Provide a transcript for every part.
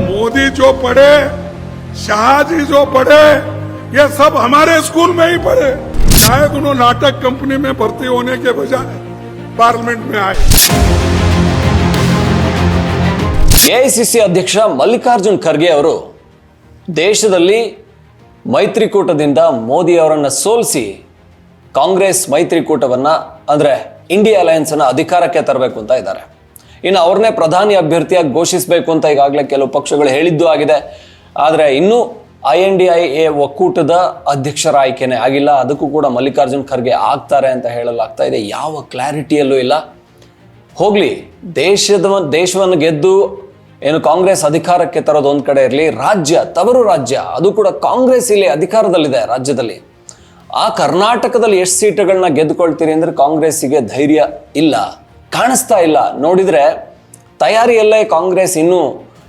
मोदी जो पढ़े शाह जी जो पढ़े ये सब हमारे स्कूल में ही पढ़े शायद उन्होंने नाटक कंपनी में भर्ती होने के बजाय पार्लियामेंट में आए ಎಐಸಿಸಿ ಅಧ್ಯಕ್ಷ ಮಲ್ಲಿಕಾರ್ಜುನ್ ಖರ್ಗೆ ಅವರು ದೇಶದಲ್ಲಿ ಮೈತ್ರಿಕೂಟದಿಂದ ಮೋದಿ ಅವರನ್ನು ಸೋಲಿಸಿ ಕಾಂಗ್ರೆಸ್ ಮೈತ್ರಿಕೂಟವನ್ನ ಅಂದ್ರೆ ಇಂಡಿಯಾ ಅಲಯನ್ಸ್ ಅನ್ನ ಅಧಿಕಾರಕ್ಕೆ ತರಬೇಕು ಅಂತ ಇದ್ದಾರೆ ಇನ್ನು ಅವ್ರನ್ನೇ ಪ್ರಧಾನಿ ಅಭ್ಯರ್ಥಿಯಾಗಿ ಘೋಷಿಸಬೇಕು ಅಂತ ಈಗಾಗಲೇ ಕೆಲವು ಪಕ್ಷಗಳು ಹೇಳಿದ್ದು ಆಗಿದೆ. ಆದರೆ ಇನ್ನೂ I N D I A ಒಕ್ಕೂಟದ ಅಧ್ಯಕ್ಷರ ಆಯ್ಕೆನೇ ಆಗಿಲ್ಲ. ಅದಕ್ಕೂ ಕೂಡ ಮಲ್ಲಿಕಾರ್ಜುನ್ ಖರ್ಗೆ ಆಗ್ತಾರೆ ಅಂತ ಹೇಳಲಾಗ್ತಾ ಇದೆ. ಯಾವ ಕ್ಲಾರಿಟಿಯಲ್ಲೂ ಇಲ್ಲ. ಹೋಗ್ಲಿ, ದೇಶದ ದೇಶವನ್ನು ಗೆದ್ದು ಏನು ಕಾಂಗ್ರೆಸ್ ಅಧಿಕಾರಕ್ಕೆ ತರೋದು ಒಂದು ಕಡೆ ಇರಲಿ. ರಾಜ್ಯ, ತವರು ರಾಜ್ಯ, ಅದು ಕೂಡ ಕಾಂಗ್ರೆಸ್ ಇಲ್ಲಿ ಅಧಿಕಾರದಲ್ಲಿದೆ ರಾಜ್ಯದಲ್ಲಿ. ಆ ಕರ್ನಾಟಕದಲ್ಲಿ ಎಷ್ಟು ಸೀಟುಗಳನ್ನ ಗೆದ್ದುಕೊಳ್ತೀರಿ ಅಂದ್ರೆ ಕಾಂಗ್ರೆಸ್ಸಿಗೆ ಧೈರ್ಯ ಇಲ್ಲ. ಕಾಣಿಸ್ತಾ ಇಲ್ಲ. ನೋಡಿದರೆ ತಯಾರಿಯಲ್ಲೇ ಕಾಂಗ್ರೆಸ್ ಇನ್ನೂ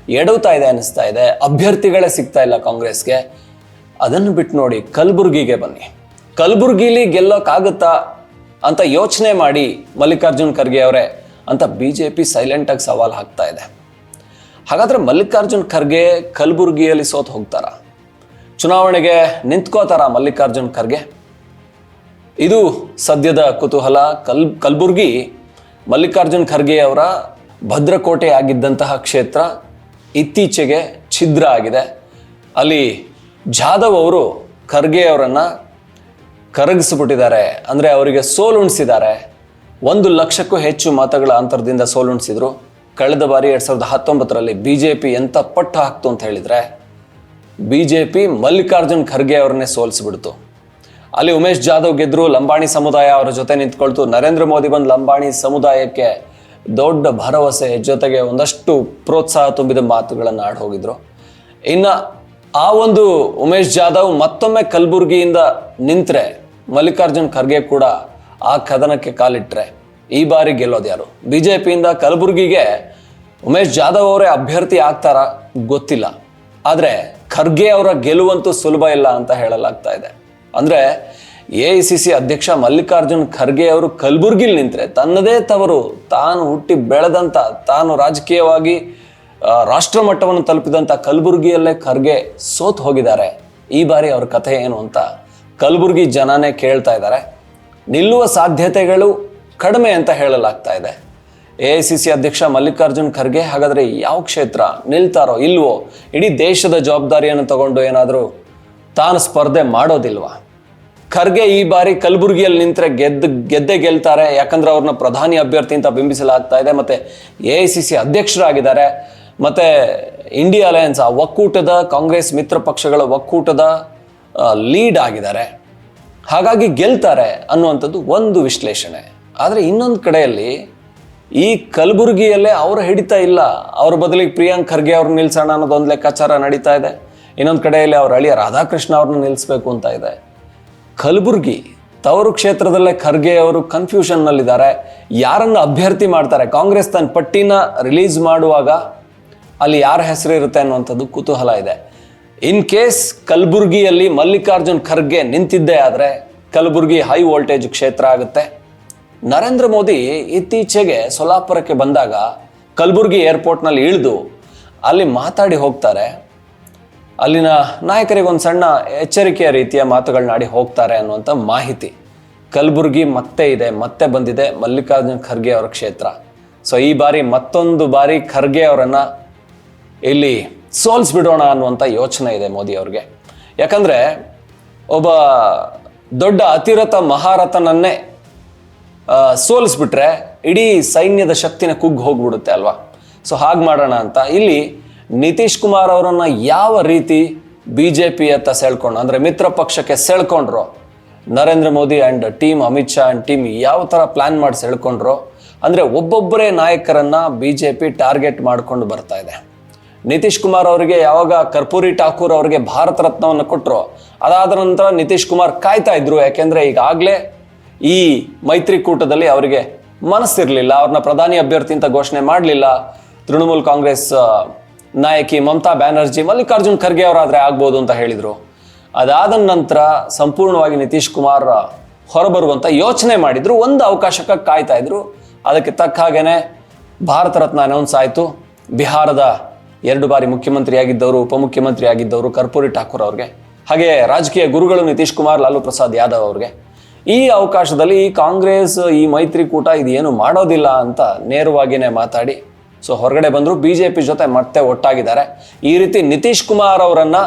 ಎಡವ್ತಾ ಇದೆ ಅನಿಸ್ತಾ ಇದೆ. ಅಭ್ಯರ್ಥಿಗಳೇ ಸಿಗ್ತಾ ಇಲ್ಲ ಕಾಂಗ್ರೆಸ್ಗೆ. ಅದನ್ನು ಬಿಟ್ಟು ನೋಡಿ ಕಲಬುರ್ಗಿಗೆ ಬನ್ನಿ. ಕಲಬುರ್ಗಿಲಿ ಗೆಲ್ಲೋಕ್ಕಾಗುತ್ತಾ ಅಂತ ಯೋಚನೆ ಮಾಡಿ ಮಲ್ಲಿಕಾರ್ಜುನ್ ಖರ್ಗೆ ಅವರೇ ಅಂತ ಬಿ ಜೆ ಪಿ ಸೈಲೆಂಟಾಗಿ ಸವಾಲು ಹಾಕ್ತಾ ಇದೆ. ಹಾಗಾದರೆ ಮಲ್ಲಿಕಾರ್ಜುನ್ ಖರ್ಗೆ ಕಲಬುರ್ಗಿಯಲ್ಲಿ ಸೋತು ಹೋಗ್ತಾರ? ಚುನಾವಣೆಗೆ ನಿಂತ್ಕೋತಾರ ಮಲ್ಲಿಕಾರ್ಜುನ್ ಖರ್ಗೆ? ಇದು ಸದ್ಯದ ಕುತೂಹಲ. ಕಲ್, ಕಲಬುರ್ಗಿ ಮಲ್ಲಿಕಾರ್ಜುನ್ ಖರ್ಗೆ ಅವರ ಭದ್ರಕೋಟೆ ಆಗಿದ್ದಂತಹ ಕ್ಷೇತ್ರ ಇತ್ತೀಚೆಗೆ ಛಿದ್ರ ಆಗಿದೆ. ಅಲ್ಲಿ ಜಾಧವ್ ಅವರು ಖರ್ಗೆ ಅವರನ್ನು ಕರಗಿಸ್ಬಿಟ್ಟಿದ್ದಾರೆ. ಅಂದರೆ ಅವರಿಗೆ ಸೋಲುಣಿಸಿದ್ದಾರೆ ಒಂದು ಲಕ್ಷಕ್ಕೂ ಹೆಚ್ಚು ಮತಗಳ ಅಂತರದಿಂದ ಸೋಲುಣಿಸಿದ್ರು ಕಳೆದ ಬಾರಿ ಎರಡು ಸಾವಿರದ ಹತ್ತೊಂಬತ್ತರಲ್ಲಿ ಬಿ ಜೆ ಪಿ ಎಂಥ ಪಟ್ಟು ಹಾಕ್ತು ಅಂತ ಹೇಳಿದರೆ B J P Mallikarjun Kharge ಅವರನ್ನೇ ಸೋಲಿಸ್ಬಿಡ್ತು. ಅಲ್ಲಿ ಉಮೇಶ್ ಜಾಧವ್ ಗೆದ್ರು ಲಂಬಾಣಿ ಸಮುದಾಯ ಅವರ ಜೊತೆ ನಿಂತ್ಕೊಳ್ತು. ನರೇಂದ್ರ ಮೋದಿ ಬಂದು ಲಂಬಾಣಿ ಸಮುದಾಯಕ್ಕೆ ದೊಡ್ಡ ಭರವಸೆ ಜೊತೆಗೆ ಒಂದಷ್ಟು ಪ್ರೋತ್ಸಾಹ ತುಂಬಿದ ಮಾತುಗಳನ್ನು ಆಡ್ ಹೋಗಿದ್ರು. ಇನ್ನು ಆ ಒಂದು ಉಮೇಶ್ ಜಾಧವ್ ಮತ್ತೊಮ್ಮೆ ಕಲಬುರಗಿಯಿಂದ ನಿಂತರೆ ಮಲ್ಲಿಕಾರ್ಜುನ್ ಖರ್ಗೆ ಕೂಡ ಆ ಕದನಕ್ಕೆ ಕಾಲಿಟ್ರೆ. ಈ ಬಾರಿ ಗೆಲ್ಲೋದು ಯಾರು? ಪಿಯಿಂದ ಕಲಬುರಗಿಗೆ ಉಮೇಶ್ ಜಾಧವ್ ಅವರೇ ಅಭ್ಯರ್ಥಿ ಆಗ್ತಾರಾ ಗೊತ್ತಿಲ್ಲ. ಆದ್ರೆ ಖರ್ಗೆ ಅವರ ಗೆಲುವಂತೂ ಸುಲಭ ಇಲ್ಲ ಅಂತ ಹೇಳಲಾಗ್ತಾ ಇದೆ. ಅಂದ್ರೆ ಎ ಐ ಸಿ ಸಿ ಅಧ್ಯಕ್ಷ ಮಲ್ಲಿಕಾರ್ಜುನ್ ಖರ್ಗೆ ಅವರು ಕಲಬುರ್ಗಿಲಿ ನಿಂತರೆ ತನ್ನದೇ ತವರು ತಾನು ಹುಟ್ಟಿ ಬೆಳೆದಂಥ ತಾನು ರಾಜಕೀಯವಾಗಿ ರಾಷ್ಟ್ರ ಮಟ್ಟವನ್ನು ತಲುಪಿದಂಥ ಕಲಬುರ್ಗಿಯಲ್ಲೇ ಖರ್ಗೆ ಸೋತು ಹೋಗಿದ್ದಾರೆ. ಈ ಬಾರಿ ಅವ್ರ ಕಥೆ ಏನು ಅಂತ ಕಲಬುರ್ಗಿ ಜನನೇ ಕೇಳ್ತಾ ಇದ್ದಾರೆ. ನಿಲ್ಲುವ ಸಾಧ್ಯತೆಗಳು ಕಡಿಮೆ ಅಂತ ಹೇಳಲಾಗ್ತಾ ಇದೆ. ಎ ಐ ಸಿ ಸಿ ಅಧ್ಯಕ್ಷ ಮಲ್ಲಿಕಾರ್ಜುನ್ ಖರ್ಗೆ ಹಾಗಾದರೆ ಯಾವ ಕ್ಷೇತ್ರ ನಿಲ್ತಾರೋ ಇಲ್ವೋ? ಇಡೀ ದೇಶದ ಜವಾಬ್ದಾರಿಯನ್ನು ತಗೊಂಡು ಏನಾದರೂ ತಾನು ಸ್ಪರ್ಧೆ ಮಾಡೋದಿಲ್ವಾ? ಖರ್ಗೆ ಈ ಬಾರಿ ಕಲಬುರಗಿಯಲ್ಲಿ ನಿಂತರೆ ಗೆದ್ದು, ಗೆದ್ದೆ ಗೆಲ್ತಾರೆ. ಯಾಕಂದ್ರೆ ಅವ್ರನ್ನ ಪ್ರಧಾನಿ ಅಭ್ಯರ್ಥಿ ಅಂತ ಬಿಂಬಿಸಲಾಗ್ತಾ ಇದೆ. ಮತ್ತೆ ಎ ಐ ಸಿ ಸಿ ಅಧ್ಯಕ್ಷರಾಗಿದ್ದಾರೆ. ಮತ್ತೆ ಇಂಡಿಯಾ ಅಲಯನ್ಸ್ ಆ ಒಕ್ಕೂಟದ, ಕಾಂಗ್ರೆಸ್ ಮಿತ್ರ ಪಕ್ಷಗಳ ಒಕ್ಕೂಟದ ಲೀಡ್ ಆಗಿದ್ದಾರೆ. ಹಾಗಾಗಿ ಗೆಲ್ತಾರೆ ಅನ್ನುವಂಥದ್ದು ಒಂದು ವಿಶ್ಲೇಷಣೆ. ಆದರೆ ಇನ್ನೊಂದು ಕಡೆಯಲ್ಲಿ ಈ ಕಲಬುರಗಿಯಲ್ಲೇ ಅವರು ಹಿಡಿತಾ ಇಲ್ಲ. ಅವ್ರ ಬದಲಿಗೆ ಪ್ರಿಯಾಂಕ್ ಖರ್ಗೆ ಅವ್ರನ್ನ ನಿಲ್ಸೋಣ ಅನ್ನೋದೊಂದು ಲೆಕ್ಕಾಚಾರ ನಡೀತಾ ಇದೆ. ಇನ್ನೊಂದು ಕಡೆಯಲ್ಲಿ ಅವ್ರ ಅಳಿಯ ರಾಧಾಕೃಷ್ಣ ಅವ್ರನ್ನ ನಿಲ್ಲಿಸ್ಬೇಕು ಅಂತ ಇದೆ. ಕಲಬುರ್ಗಿ, ತವರು ಕ್ಷೇತ್ರದಲ್ಲೇ ಖರ್ಗೆ ಅವರು ಕನ್ಫ್ಯೂಷನ್ನಲ್ಲಿದ್ದಾರೆ ಯಾರನ್ನು ಅಭ್ಯರ್ಥಿ ಮಾಡ್ತಾರೆ? ಕಾಂಗ್ರೆಸ್ ತನ್ನ ಪಟ್ಟಿನ ರಿಲೀಸ್ ಮಾಡುವಾಗ ಅಲ್ಲಿ ಯಾರ ಹೆಸರು ಇರುತ್ತೆ ಅನ್ನುವಂಥದ್ದು ಕುತೂಹಲ ಇದೆ. ಇನ್ ಕೇಸ್ ಕಲಬುರ್ಗಿಯಲ್ಲಿ ಮಲ್ಲಿಕಾರ್ಜುನ್ ಖರ್ಗೆ ನಿಂತಿದ್ದೇ ಆದರೆ ಕಲಬುರ್ಗಿ ಹೈ ವೋಲ್ಟೇಜ್ ಕ್ಷೇತ್ರ ಆಗುತ್ತೆ. ನರೇಂದ್ರ ಮೋದಿ ಇತ್ತೀಚೆಗೆ ಸೊಲಾಪುರಕ್ಕೆ ಬಂದಾಗ ಕಲಬುರ್ಗಿ ಏರ್ಪೋರ್ಟ್ನಲ್ಲಿ ಇಳಿದು ಅಲ್ಲಿ ಮಾತಾಡಿ ಹೋಗ್ತಾರೆ. ಅಲ್ಲಿನ ನಾಯಕರಿಗೆ ಒಂದು ಸಣ್ಣ ಎಚ್ಚರಿಕೆಯ ರೀತಿಯ ಮಾತುಗಳನ್ನಾಡಿ ಹೋಗ್ತಾರೆ ಅನ್ನುವಂಥ ಮಾಹಿತಿ. ಕಲಬುರ್ಗಿ ಮತ್ತೆ ಇದೆ, ಮತ್ತೆ ಬಂದಿದೆ ಮಲ್ಲಿಕಾರ್ಜುನ್ ಖರ್ಗೆ ಅವರ ಕ್ಷೇತ್ರ. ಸೊ ಈ ಬಾರಿ ಮತ್ತೊಂದು ಬಾರಿ ಖರ್ಗೆ ಅವರನ್ನು ಇಲ್ಲಿ ಸೋಲ್ಸ್ಬಿಡೋಣ ಅನ್ನುವಂಥ ಯೋಚನೆ ಇದೆ ಮೋದಿ ಅವ್ರಿಗೆ. ಯಾಕಂದರೆ ಒಬ್ಬ ದೊಡ್ಡ ಅತಿರಥ ಮಹಾರಥನನ್ನೇ ಸೋಲಿಸ್ಬಿಟ್ರೆ ಇಡೀ ಸೈನ್ಯದ ಶಕ್ತಿನ ಕುಗ್ಗಿ ಹೋಗ್ಬಿಡುತ್ತೆ ಅಲ್ವಾ? ಸೊ ಹಾಗೆ ಮಾಡೋಣ ಅಂತ. ಇಲ್ಲಿ ನಿತೀಶ್ ಕುಮಾರ್ ಅವರನ್ನ ಯಾವ ರೀತಿ ಬಿ ಜೆ ಪಿಯತ್ತ ಸೆಳ್ಕೊಂಡು ಅಂದರೆ ಮಿತ್ರ ಪಕ್ಷಕ್ಕೆ ಸೆಳ್ಕೊಂಡ್ರು, Narendra Modi and team Amit Shah and team ಯಾವ ಥರ ಪ್ಲ್ಯಾನ್ ಮಾಡಿ ಸೆಳ್ಕೊಂಡ್ರು, ಅಂದರೆ ಒಬ್ಬೊಬ್ಬರೇ ನಾಯಕರನ್ನ ಬಿ ಜೆ ಪಿ ಟಾರ್ಗೆಟ್ ಮಾಡ್ಕೊಂಡು ಬರ್ತಾ ಇದೆ. ನಿತೀಶ್ ಕುಮಾರ್ ಅವರಿಗೆ ಯಾವಾಗ ಕರ್ಪೂರಿ ಠಾಕೂರ್ ಅವರಿಗೆ ಭಾರತ ರತ್ನವನ್ನು ಕೊಟ್ಟರು ಅದಾದ ನಂತರ ನಿತೀಶ್ ಕುಮಾರ್ ಕಾಯ್ತಾ ಇದ್ರು. ಯಾಕೆಂದ್ರೆ ಈಗಾಗಲೇ ಈ ಮೈತ್ರಿಕೂಟದಲ್ಲಿ ಅವರಿಗೆ ಮನಸ್ಸಿರಲಿಲ್ಲ, ಅವ್ರನ್ನ ಪ್ರಧಾನಿ ಅಭ್ಯರ್ಥಿ ಅಂತ ಘೋಷಣೆ ಮಾಡಲಿಲ್ಲ. ತೃಣಮೂಲ್ ಕಾಂಗ್ರೆಸ್ ನಾಯಕಿ ಮಮತಾ ಬ್ಯಾನರ್ಜಿ, ಮಲ್ಲಿಕಾರ್ಜುನ್ ಖರ್ಗೆ ಅವರಾದರೆ ಆಗ್ಬೋದು ಅಂತ ಹೇಳಿದರು. ಅದಾದ ನಂತರ ಸಂಪೂರ್ಣವಾಗಿ ನಿತೀಶ್ ಕುಮಾರ್ ಹೊರಬರುವಂಥ ಯೋಚನೆ ಮಾಡಿದರು. ಒಂದು ಅವಕಾಶಕ್ಕೆ ಕಾಯ್ತಾ ಇದ್ರು. ಅದಕ್ಕೆ ತಕ್ಕ ಹಾಗೇನೆ ಭಾರತ ರತ್ನ ಅನೌನ್ಸ್ ಆಯಿತು. ಬಿಹಾರದ ಎರಡು ಬಾರಿ ಮುಖ್ಯಮಂತ್ರಿ ಆಗಿದ್ದವರು, ಉಪಮುಖ್ಯಮಂತ್ರಿ ಆಗಿದ್ದವರು ಕರ್ಪೂರಿ ಠಾಕೂರ್ ಅವ್ರಿಗೆ. ಹಾಗೆ ರಾಜಕೀಯ ಗುರುಗಳು ನಿತೀಶ್ ಕುಮಾರ್, ಲಾಲು ಪ್ರಸಾದ್ ಯಾದವ್ ಅವ್ರಿಗೆ. ಈ ಅವಕಾಶದಲ್ಲಿ ಈ ಕಾಂಗ್ರೆಸ್, ಈ ಮೈತ್ರಿಕೂಟ ಇದೇನು ಮಾಡೋದಿಲ್ಲ ಅಂತ ನೇರವಾಗಿಯೇ ಮಾತಾಡಿ ಸೊ ಹೊರಗಡೆ ಬಂದರು ಬಿ ಜೆ ಪಿ ಜೊತೆ ಮತ್ತೆ ಒಟ್ಟಾಗಿದ್ದಾರೆ. ಈ ರೀತಿ ನಿತೀಶ್ ಕುಮಾರ್ ಅವರನ್ನು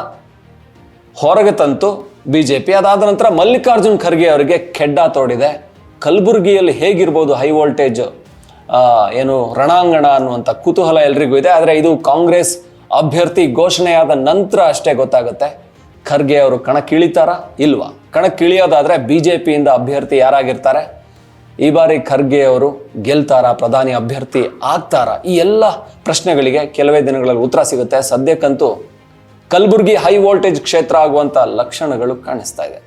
ಹೊರಗೆ ತಂತು ಬಿ ಜೆ ಪಿ ಅದಾದ ನಂತರ ಮಲ್ಲಿಕಾರ್ಜುನ್ ಖರ್ಗೆ ಅವರಿಗೆ ಖೆಡ್ಡ ತೋಡಿದೆ. ಕಲಬುರಗಿಯಲ್ಲಿ ಹೇಗಿರ್ಬೋದು ಹೈ ವೋಲ್ಟೇಜ್ ಏನು ರಣಾಂಗಣ ಅನ್ನುವಂಥ ಕುತೂಹಲ ಎಲ್ರಿಗೂ ಇದೆ. ಆದರೆ ಇದು ಕಾಂಗ್ರೆಸ್ ಅಭ್ಯರ್ಥಿ ಘೋಷಣೆಯಾದ ನಂತರ ಅಷ್ಟೇ ಗೊತ್ತಾಗುತ್ತೆ. ಖರ್ಗೆ ಅವರು ಕಣಕ್ಕಿಳಿತಾರಾ ಇಲ್ವಾ? ಕಣಕ್ಕಿಳಿಯೋದಾದರೆ ಬಿ ಜೆ ಪಿಯಿಂದ ಅಭ್ಯರ್ಥಿ ಯಾರಾಗಿರ್ತಾರೆ? ಈ ಬಾರಿ ಖರ್ಗೆ ಅವರು ಗೆಲ್ತಾರಾ? ಪ್ರಧಾನಿ ಅಭ್ಯರ್ಥಿ ಆಗ್ತಾರಾ? ಈ ಎಲ್ಲ ಪ್ರಶ್ನೆಗಳಿಗೆ ಕೆಲವೇ ದಿನಗಳಲ್ಲಿ ಉತ್ತರ ಸಿಗುತ್ತೆ. ಸದ್ಯಕ್ಕಂತೂ ಕಲಬುರಗಿ ಹೈ ವೋಲ್ಟೇಜ್ ಕ್ಷೇತ್ರ ಆಗುವಂತ ಲಕ್ಷಣಗಳು ಕಾಣಿಸ್ತಾ ಇದೆ.